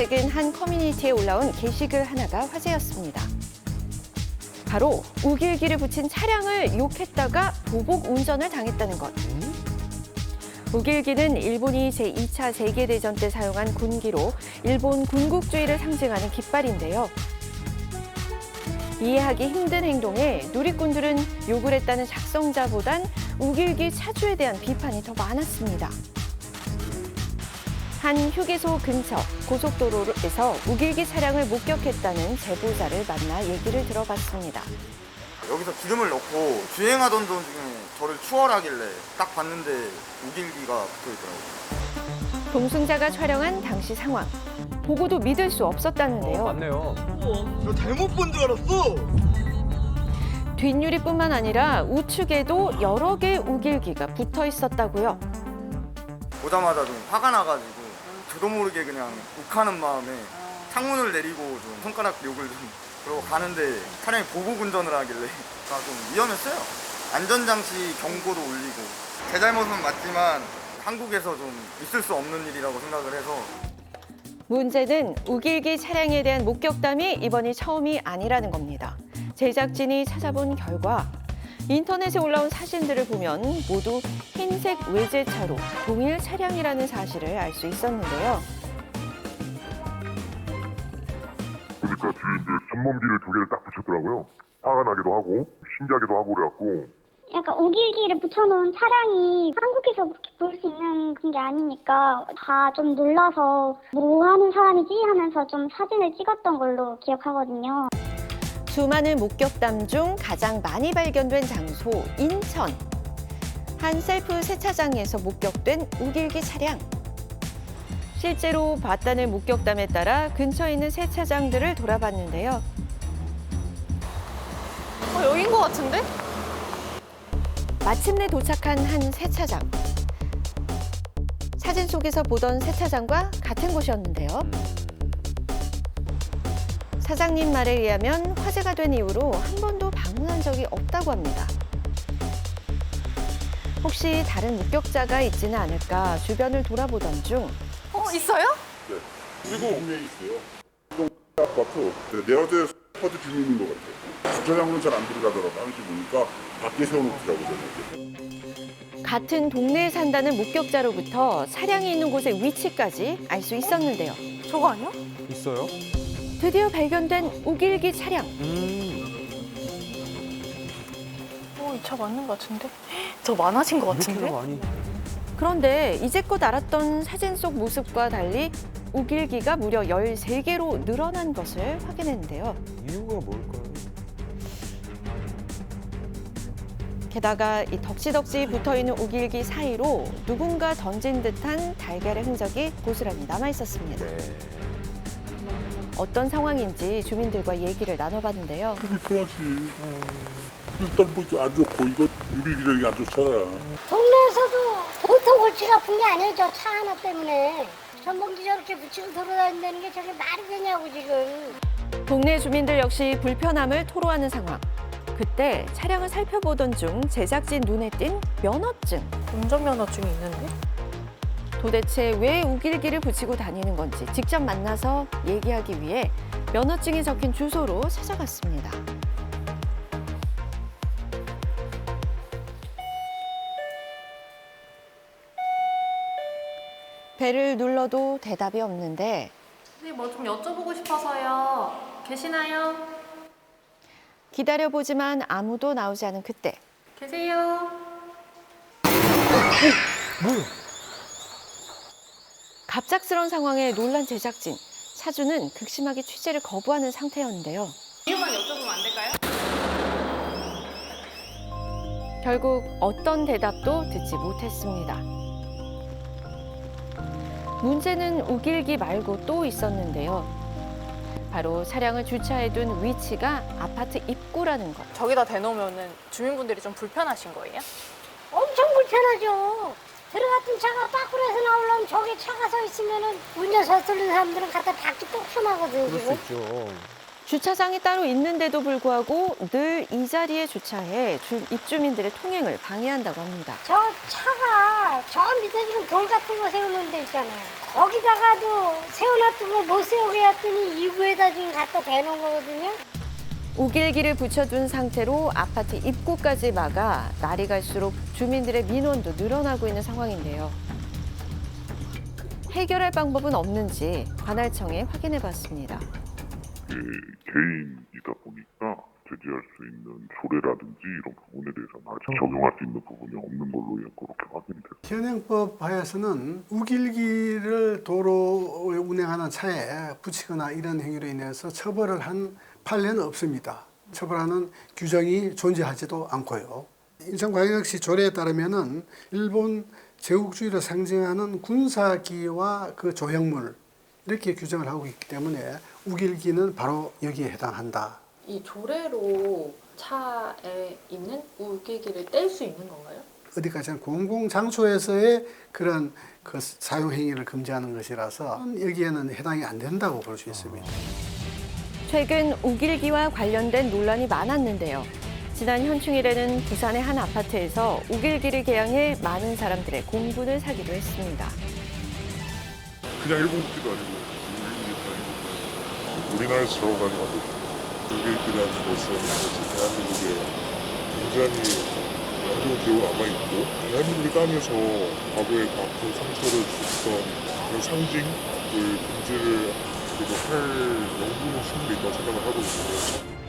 최근 한 커뮤니티에 올라온 게시글 하나가 화제였습니다. 바로 우길기를 붙인 차량을 욕했다가 보복 운전을 당했다는 것. 우길기는 일본이 제2차 세계대전 때 사용한 군기로 일본 군국주의를 상징하는 깃발인데요. 이해하기 힘든 행동에 누리꾼들은 욕을 했다는 작성자보단 우길기 차주에 대한 비판이 더 많았습니다. 한 휴게소 근처 고속도로에서 우길기 차량을 목격했다는 제보자를 만나 얘기를 들어봤습니다. 여기서 기름을 넣고 주행하던 도중에 저를 추월하길래 딱 봤는데 우길기가 붙어 있더라고요. 동승자가 촬영한 당시 상황. 보고도 믿을 수 없었다는데요. 맞네요. 저 잘못 본 줄 알았어. 뒷유리뿐만 아니라 우측에도 여러 개의 우길기가 붙어 있었다고요. 보자마자 좀 화가 나가지고 저도 모르게 그냥 욱하는 마음에 창문을 내리고 좀 손가락 욕을 좀 그러고 가는데 차량이 보복 운전을 하길래 아, 좀 위험했어요. 안전장치 경고도 울리고 제 잘못은 맞지만 한국에서 좀 있을 수 없는 일이라고 생각을 해서 문제는 우길기 차량에 대한 목격담이 이번이 처음이 아니라는 겁니다. 제작진이 찾아본 결과 인터넷에 올라온 사진들을 보면 모두 흰색 외제차로 동일 차량이라는 사실을 알 수 있었는데요. 보니까 뒤에 이제 전범기를 두 개를 딱 붙였더라고요. 화가 나기도 하고 신기하기도 하고 그래갖고 약간 우길기를 붙여놓은 차량이 한국에서 그렇게 볼 수 있는 그런 게 아니니까 다 좀 놀라서 뭐 하는 사람이지 하면서 좀 사진을 찍었던 걸로 기억하거든요. 수많은 목격담 중 가장 많이 발견된 장소 인천. 한 셀프 세차장에서 목격된 우길기 차량. 실제로 봤다는 목격담에 따라 근처에 있는 세차장들을 돌아봤는데요. 어, 여긴 것 같은데? 마침내 도착한 한 세차장. 사진 속에서 보던 세차장과 같은 곳이었는데요. 사장님 말에 의하면 화제가 된 이후로 한 번도 방문한 적이 없다고 합니다. 혹시 다른 목격자가 있지는 않을까 주변을 돌아보던 중 어, 있어요? 그리고 동네에 있어요. 동 아파트 네, 내 어제 아파트 주민인 것 같아요. 주차장으로 잘 안 들어가더라고 하는지 보니까 밖에 세워놓더라고요. 저녁에. 같은 동네에 산다는 목격자로부터 차량이 있는 곳의 위치까지 알 수 있었는데요. 저거 아니야? 있어요? 드디어 발견된 우길기 차량. 음. 어, 이차 맞는 것 같은데? 더 많아진 것 같은데? 그런데 이제껏 알았던 사진 속 모습과 달리 우길기가 무려 13개로 늘어난 것을 확인했는데요. 이유가 뭘까요? 게다가 이 덕지덕지 붙어 있는 우길기 사이로 누군가 던진 듯한 달걀의 흔적이 고스란히 남아 있었습니다. 네. 어떤 상황인지 주민들과 얘기를 나눠봤는데요. 불편하지. 일단 뭐안 좋고 이거 우리 기력이 안 좋잖아. 동네에서도 보통 골치 아픈 게 아니에요. 저차 하나 때문에. 전범기 저렇게 붙이고 돌아다닌다는 게 저게 말이 되냐고 지금. 동네 주민들 역시 불편함을 토로하는 상황. 그때 차량을 살펴보던 중 제작진 눈에 띈 면허증. 운전면허증이 있는데? 도대체 왜 우길기를 붙이고 다니는 건지 직접 만나서 얘기하기 위해 면허증이 적힌 주소로 찾아갔습니다. 배를 눌러도 대답이 없는데 선생님 뭐 좀 여쭤보고 싶어서요. 계시나요? 기다려보지만 아무도 나오지 않은 그때 계세요? 갑작스런 상황에 놀란 제작진 차주는 극심하게 취재를 거부하는 상태였는데요. 이유만 여쭤보면 안 될까요? 결국 어떤 대답도 듣지 못했습니다. 문제는 우길기 말고 또 있었는데요. 바로 차량을 주차해둔 위치가 아파트 입구라는 것. 저기다 대놓으면 주민분들이 좀 불편하신 거예요? 엄청 불편하죠. 들어갔던 차가 밖으로서 나오려면 저기 차가 서 있으면은 운전 서투른 사람들은 갖다 닫기 뻑뻔하거든 그럴 수 지금. 있죠. 주차장이 따로 있는데도 불구하고 늘 이 자리에 주차해 주- 입주민들의 통행을 방해한다고 합니다. 저 차가 저 밑에 지금 돌 같은 거 세우는 데 있잖아요. 거기다가도 같은 거못 세우게 했더니 입구에다 지금 갖다 대놓은 거거든요. 우길기를 붙여둔 상태로 아파트 입구까지 막아 날이 갈수록 주민들의 민원도 늘어나고 있는 상황인데요. 해결할 방법은 없는지 관할청에 확인해 봤습니다. 예, 개인이다 보니까 제지할 수 있는 조례라든지 이런 부분에 대해서는 아직 적용할 수 있는 부분이 없는 걸로 예, 그렇게 확인이 됐습니다. 현행법 하에서는 우길기를 도로에 운행하는 차에 붙이거나 이런 행위로 인해서 처벌을 한 판례는 없습니다. 처벌하는 규정이 존재하지도 않고요. 인천광역시 조례에 따르면은 일본 제국주의를 상징하는 군사기와 그 조형물 이렇게 규정을 하고 있기 때문에 우길기는 바로 여기에 해당한다. 이 조례로 차에 있는 우길기를 뗄 수 있는 건가요? 어디까지나 공공장소에서의 그런 그 사용 행위를 금지하는 것이라서 여기에는 해당이 안 된다고 볼 수 있습니다. 최근 우길기와 관련된 논란이 많았는데요. 지난 현충일에는 부산의 한 아파트에서 우길기를 개양해 많은 사람들의 공분을 사기도 했습니다. 그냥 일본 국기도 아니고 아니고 우리나라에서 저런 거 되죠. 우길기라는 것은 사실 대한민국에 굉장히 안 좋은 기억을 남아있고 대한민국의 땅에서 과거에 아픈 상처를 줬던 그런 상징을 금지를 할 명분은 충분히 있다고 생각을 하고 있는데